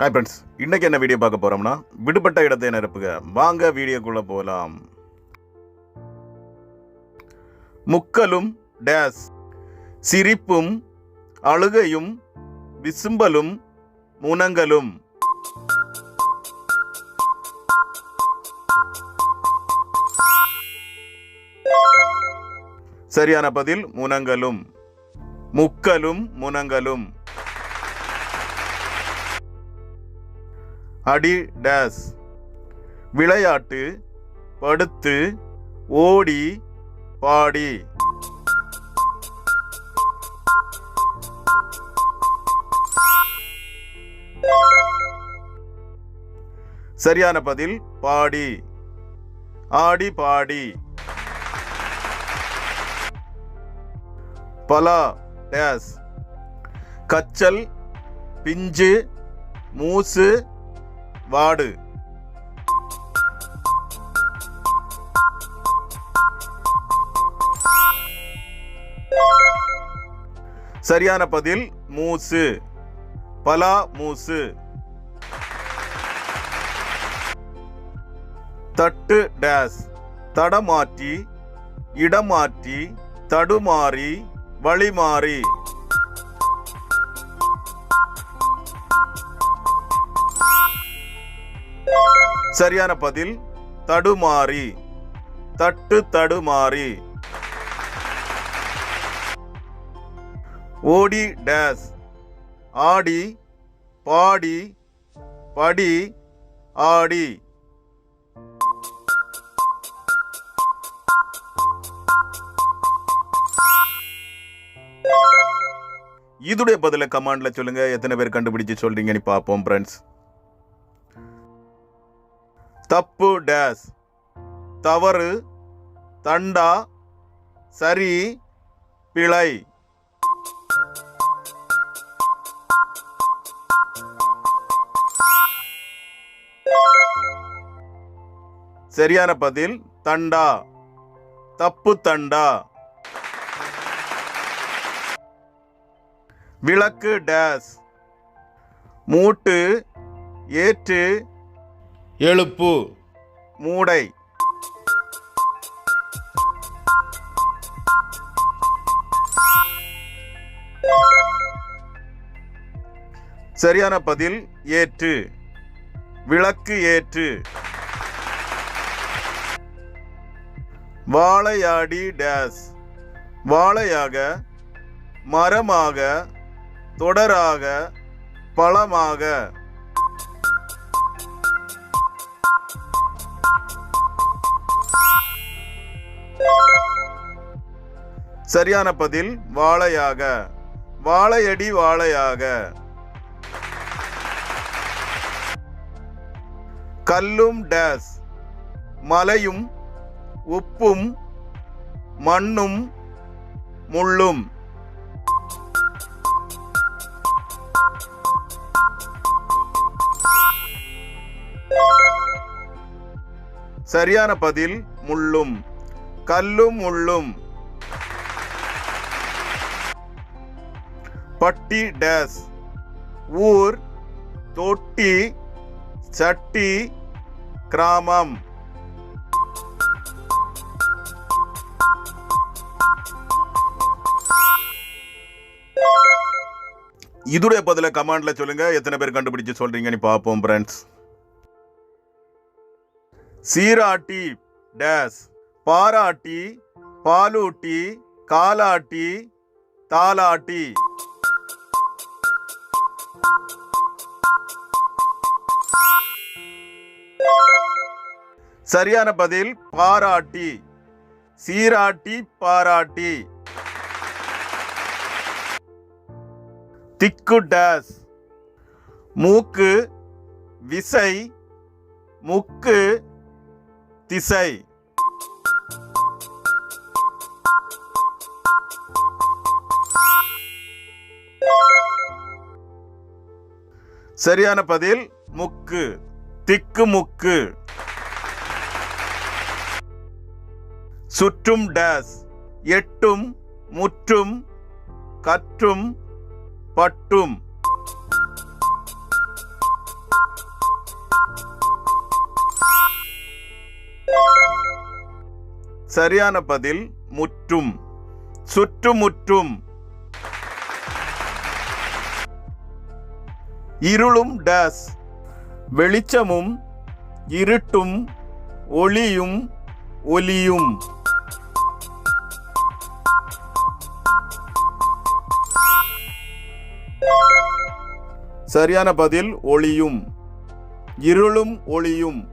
Hi friends இன்னைக்கு என்ன video பார்க்க போகிறோம்னா விடுபட்ட இடத்தை நிரப்புக. வாங்க வீடியோக்குள்ளே போகலாம் முக்கலும் டேஸ் சிரிப்பும் அழுகையும் விசும்பலும் முனங்கலும். சரியான பதில் முனங்கலும். முக்கலும் முனங்கலும். அடி டேஸ் விளையாட்டு படுத்து ஓடி பாடி. சரியான பதில் பாடி. ஆடி பாடி. பலா டேஸ். கச்சல் பிஞ்சு மூசு வாடு. சரியான பதில் மூசு. பலா மூசு. தட்டு டேஸ். தடமாற்றி இடமாற்றி தடுமாறி வழிமாறி. சரியான பதில் தடுமாறி. தட்டு தடுமாறி. ஓடி டேஸ். ஆடி பாடி படி ஆடி. இதுடைய பதில கமாண்ட்ல சொல்லுங்க. எத்தனை பேர் கண்டுபிடிச்சு சொல்றீங்கன்னு பார்ப்போம் ஃப்ரெண்ட்ஸ் தப்பு டேஸ். தவறு தண்டா சரி பிழை. சரியான பதில் தண்டா. தப்பு தண்டா. விளக்கு டேஸ். மூட்டு ஏற்று எழுப்பு. மூடை. சரியான பதில் ஏற்று. விளக்கு ஏற்று. வாழையாடி டேஸ். வாழையாக மரமாக தொடராக பழமாக. சரியான பதில் வாழையாக. வாழையடி வாழையாக. கல்லும் டேஸ். மலையும் உப்பும் மண்ணும் முள்ளும். சரியான பதில் முள்ளும். கல்லும் முள்ளும். பட்டி டேஸ். ஊர் தொட்டி சட்டி கிராமம். இதுடைய பதில கமாண்ட்ல சொல்லுங்க. எத்தனை பேர் கண்டுபிடிச்சு சொல்றீங்கன்னு பார்ப்போம் ஃப்ரெண்ட்ஸ் சீராட்டி டேஸ். பாராட்டி பாலூட்டி காலாட்டி தாலாட்டி. சரியான பதில் பாராட்டி. சீராட்டி பாராட்டி. திக்கு டேஸ். மூக்கு விசை. முக்கு திசை. சரியான பதில் முக்கு. திக்கு முக்கு. சுற்றும் டேஸ். எட்டும் முற்றும் கற்றும் பட்டும். சரியான பதில் முற்றும். சுற்றுமுற்றும் இருளும் டேஸ். வெளிச்சமும் இருட்டும் ஒளியும் ஒலியும். சரியான பதில் ஒளியும். இருளும் ஒளியும்.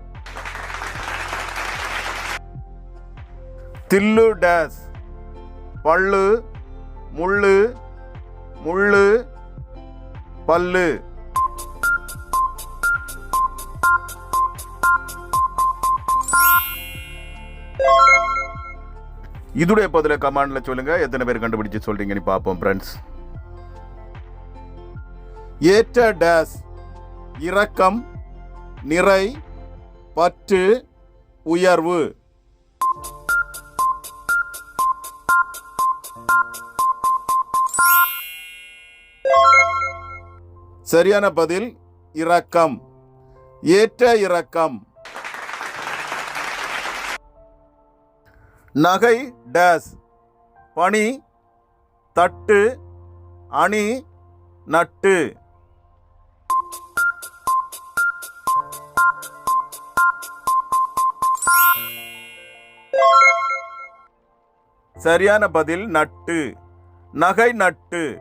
தில்லு டேஸ். பல்லு முள்ளு முள்ளு பல்லு. இதுடைய பதில கமாண்ட்ல சொல்லுங்க. எத்தனை பேர் கண்டுபிடிச்சு சொல்றீங்கன்னு பார்ப்போம் ஃப்ரெண்ட்ஸ் ஏற்ற டேஸ். இரக்கம் நிறை பற்று உயர்வு. சரியான பதில் இரக்கம். ஏற்ற இரக்கம். நகை டேஸ். பணி தட்டு அணி நட்டு. சரியான பதில் நட்டு. நகை நட்டு.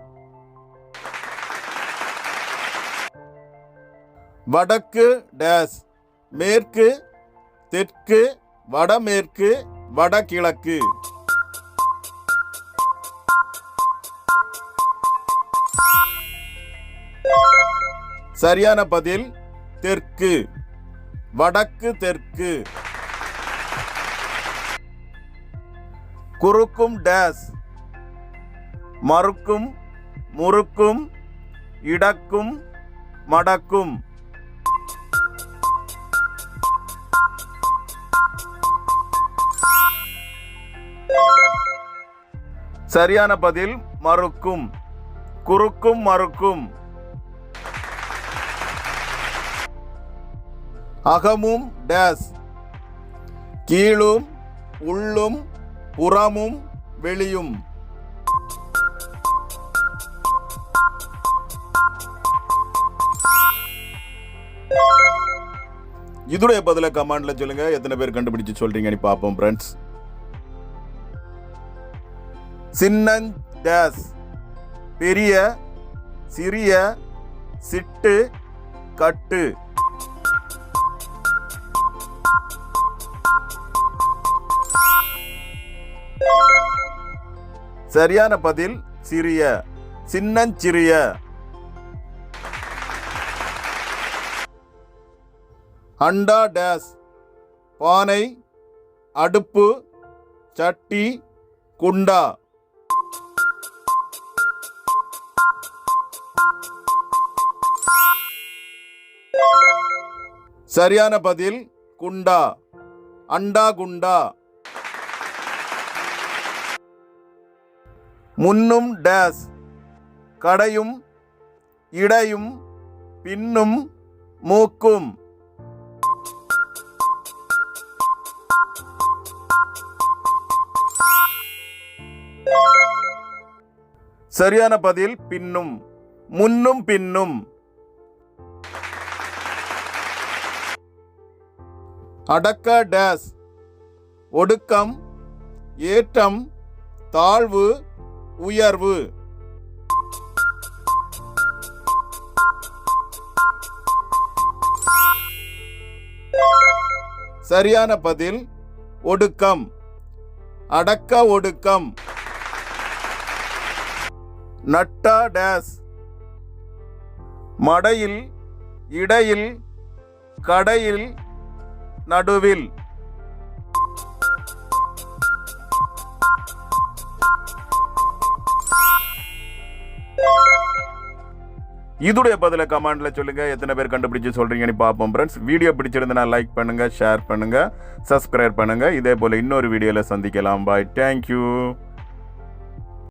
வடக்கு டேஸ் மேற்கு தெற்கு வடமேற்கு வடகிழக்கு. சரியான பதில் தெற்கு. வடக்கு தெற்கு. குறுக்கும் டேஸ் மறுக்கும் முறுக்கும் இடக்கும் மடக்கும். சரியான பதில் மறுக்கும். குறுக்கும் மறுக்கும். அகமும் டேஸ். கீழும் உள்ளும் புறமும் வெளியும். இதோடைய பதில கமாண்ட்ல சொல்லுங்க. எத்தனை பேர் கண்டுபிடிச்சு சொல்றீங்கன்னு பார்ப்போம் ஃப்ரெண்ட்ஸ் சின்னன் டேஸ். பெரிய சிறிய சிட்டு கட்டு. சரியான பதில் சிறிய சின்னஞ்சிறிய அண்டா டேஸ் பானை அடுப்பு சட்டி குண்டா. சரியான பதில் குண்டா. அண்டா குண்டா. முன்னும் டேஸ் கடையும் இடையும் பின்னும் மூக்கும். சரியான பதில் பின்னும். முன்னும் பின்னும். அடக்க டேஸ் ஒடுக்கம் ஏற்றம் தாழ்வு உயர்வு. சரியான பதில் ஒடுக்கம். அடக்க ஒடுக்கம். நட்டா டேஸ். மடையில் இடையில் கடையில் நடுவில். இதுடைய பதில கமெண்ட்ல சொல்லுங்க. எத்தனை பேர் கண்டுபிடிச்சு சொல்றீங்கன்னு பார்ப்போம் ஃப்ரெண்ட்ஸ் வீடியோ பிடிச்சிருந்தனா லைக் பண்ணுங்க ஷேர் பண்ணுங்க சப்ஸ்கிரைப் பண்ணுங்க. இதே போல இன்னொரு வீடியோல சந்திக்கலாம். Bye thank you